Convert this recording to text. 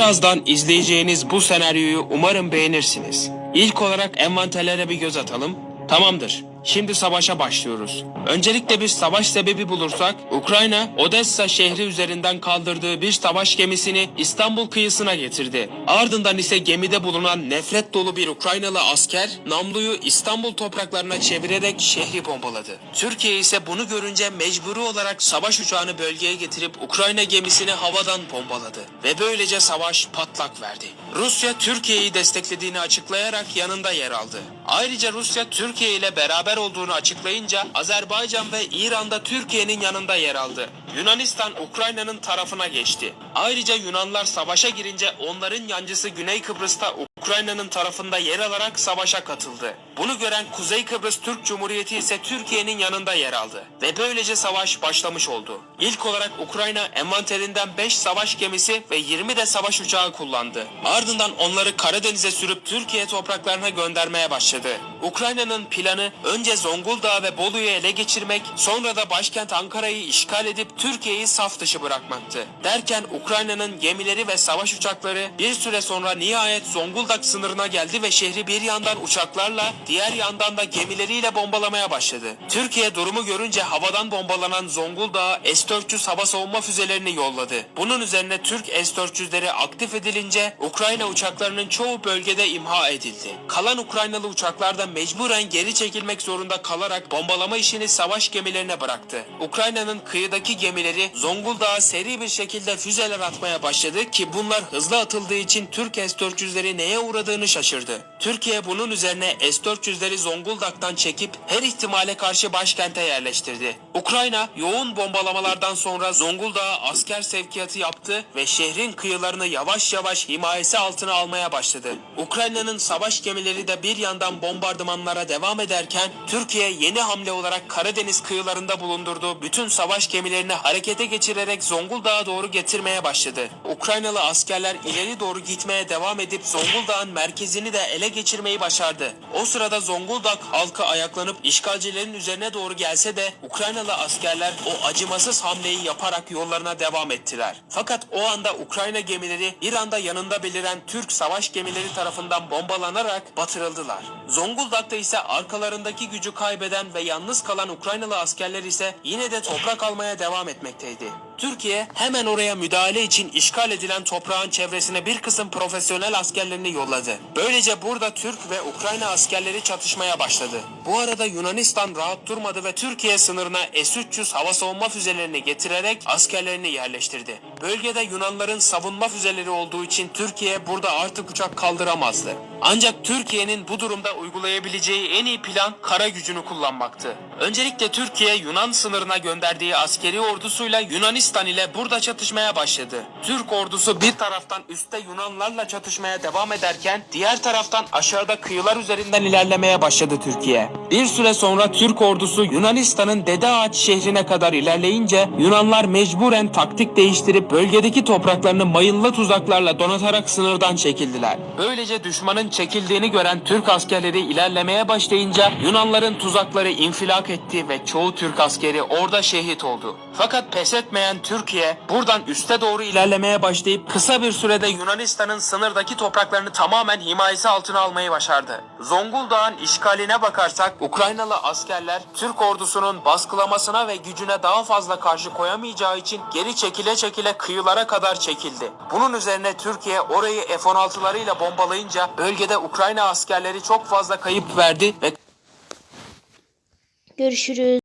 Birazdan izleyeceğiniz bu senaryoyu umarım beğenirsiniz. İlk olarak envanterlere bir göz atalım. Tamamdır. Şimdi savaşa başlıyoruz. Öncelikle bir savaş sebebi bulursak, Ukrayna, Odessa şehri üzerinden kaldırdığı bir savaş gemisini İstanbul kıyısına getirdi. Ardından ise gemide bulunan nefret dolu bir Ukraynalı asker, namluyu İstanbul topraklarına çevirerek şehri bombaladı. Türkiye ise bunu görünce mecburi olarak savaş uçağını bölgeye getirip Ukrayna gemisini havadan bombaladı. Ve böylece savaş patlak verdi. Rusya Türkiye'yi desteklediğini açıklayarak yanında yer aldı. Ayrıca Rusya Türkiye ile beraber olduğunu açıklayınca Azerbaycan ve İran'da Türkiye'nin yanında yer aldı. Yunanistan Ukrayna'nın tarafına geçti. Ayrıca Yunanlar savaşa girince onların yancısı Güney Kıbrıs'ta Ukrayna'nın tarafında yer alarak savaşa katıldı. Bunu gören Kuzey Kıbrıs Türk Cumhuriyeti ise Türkiye'nin yanında yer aldı. Ve böylece savaş başlamış oldu. İlk olarak Ukrayna envanterinden 5 savaş gemisi ve 20 de savaş uçağı kullandı. Ardından onları Karadeniz'e sürüp Türkiye topraklarına göndermeye başladı. Ukrayna'nın planı önce Zonguldak'ı ve Bolu'yu ele geçirmek, sonra da başkent Ankara'yı işgal edip Türkiye'yi saf dışı bırakmaktı. Derken Ukrayna'nın gemileri ve savaş uçakları bir süre sonra nihayet Zonguldak sınırına geldi ve şehri bir yandan uçaklarla, diğer yandan da gemileriyle bombalamaya başladı. Türkiye durumu görünce havadan bombalanan Zonguldak'a S-400 hava savunma füzelerini yolladı. Bunun üzerine Türk S-400'leri aktif edilince Ukrayna uçaklarının çoğu bölgede imha edildi. Kalan Ukraynalı uçaklar da mecburen geri çekilmek zorunda kalarak bombalama işini savaş gemilerine bıraktı. Ukrayna'nın kıyıdaki gemileri Zonguldak'a seri bir şekilde füzeler atmaya başladı ki bunlar hızlı atıldığı için Türk S-400'leri neye uğradığını şaşırdı. Türkiye bunun üzerine S-400'leri Zonguldak'tan çekip her ihtimale karşı başkente yerleştirdi. Ukrayna yoğun bombalamalardan sonra Zonguldak'a asker sevkiyatı yaptı ve şehrin kıyılarını yavaş yavaş himayesi altına almaya başladı. Ukrayna'nın savaş gemileri de bir yandan bombardımanlara devam ederken Türkiye yeni hamle olarak Karadeniz kıyılarında bulundurduğu bütün savaş gemilerini harekete geçirerek Zonguldak'a doğru getirmeye başladı. Ukraynalı askerler ileri doğru gitmeye devam edip Zonguldak'ın merkezini de ele geçirmeyi başardı. O sırada Zonguldak halkı ayaklanıp işgalcilerin üzerine doğru gelse de Ukraynalı askerler o acımasız hamleyi yaparak yollarına devam ettiler. Fakat o anda Ukrayna gemileri bir anda yanında beliren Türk savaş gemileri tarafından bombalanarak batırıldılar. Zonguldak'ta ise arkalarındaki gücü kaybeden ve yalnız kalan Ukraynalı askerler ise yine de toprak almaya devam etmekteydi. Türkiye hemen oraya müdahale için işgal edilen toprağın çevresine bir kısım profesyonel askerlerini yolladı. Böylece burada Türk ve Ukrayna askerleri çatışmaya başladı. Bu arada Yunanistan rahat durmadı ve Türkiye sınırına S-300 hava savunma füzelerini getirerek askerlerini yerleştirdi. Bölgede Yunanların savunma füzeleri olduğu için Türkiye burada artık uçak kaldıramazdı. Ancak Türkiye'nin bu durumda uygulayabileceği en iyi plan kara gücünü kullanmaktı. Öncelikle Türkiye Yunan sınırına gönderdiği askeri ordusuyla Yunanistan ile burada çatışmaya başladı. Türk ordusu bir taraftan üstte Yunanlarla çatışmaya devam ederken diğer taraftan aşağıda kıyılar üzerinden ilerlemeye başladı Türkiye. Bir süre sonra Türk ordusu Yunanistan'ın Dede Ağaç şehrine kadar ilerleyince Yunanlar mecburen taktik değiştirip bölgedeki topraklarını mayınlı tuzaklarla donatarak sınırdan çekildiler. Böylece düşmanın çekildiğini gören Türk askerleri ilerlemeye başlayınca Yunanların tuzakları infilak etti ve çoğu Türk askeri orada şehit oldu. Fakat pes etmeyen Türkiye buradan üste doğru ilerlemeye başlayıp kısa bir sürede Yunanistan'ın sınırdaki topraklarını tamamen himayesi altına almayı başardı. Zonguldak'ın işgaline bakarsak Ukraynalı askerler Türk ordusunun baskılamasına ve gücüne daha fazla karşı koyamayacağı için geri çekile çekile kıyılara kadar çekildi. Bunun üzerine Türkiye orayı F-16'larıyla bombalayınca bölgede Ukrayna askerleri çok fazla kayıp verdi ve Görüşürüz.